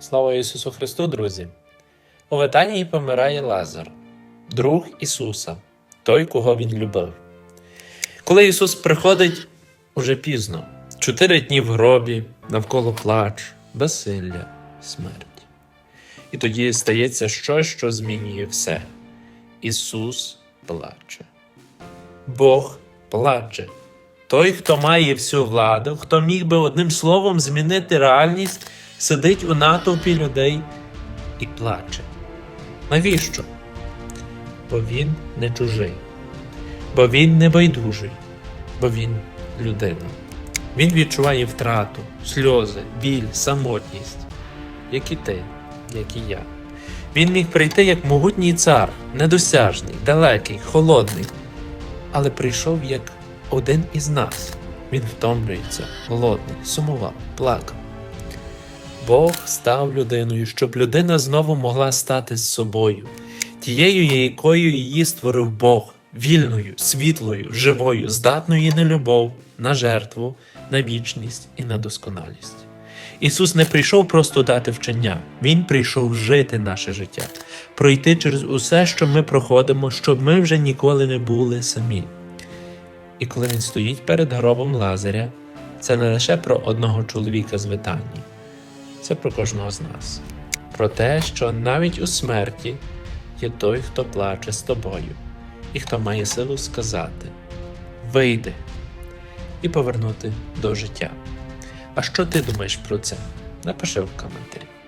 Слава Ісусу Христу, друзі! У Витанії помирає Лазар, друг Ісуса, той, кого Він любив. Коли Ісус приходить уже пізно, чотири дні в гробі, навколо плач, безсилля, смерть. І тоді стається щось, що змінює все. Ісус плаче. Бог плаче. Той, хто має всю владу, хто міг би одним словом змінити реальність, сидить у натовпі людей і плаче. Навіщо? Бо він не чужий, бо він не байдужий, бо він людина. Він відчуває втрату, сльози, біль, самотність, як і ти, як і я. Він міг прийти як могутній цар, недосяжний, далекий, холодний, але прийшов як один із нас. Він втомлюється, голодний, сумував, плакав. Бог став людиною, щоб людина знову могла стати з собою, тією, якою її створив Бог, вільною, світлою, живою, здатною на любов, на жертву, на вічність і на досконалість. Ісус не прийшов просто дати вчення, Він прийшов жити наше життя, пройти через усе, що ми проходимо, щоб ми вже ніколи не були самі. І коли він стоїть перед гробом Лазаря, це не лише про одного чоловіка з Витанії, це про кожного з нас. Про те, що навіть у смерті є той, хто плаче з тобою, і хто має силу сказати: Вийди і повернути до життя. А що ти думаєш про це? Напиши в коментарі.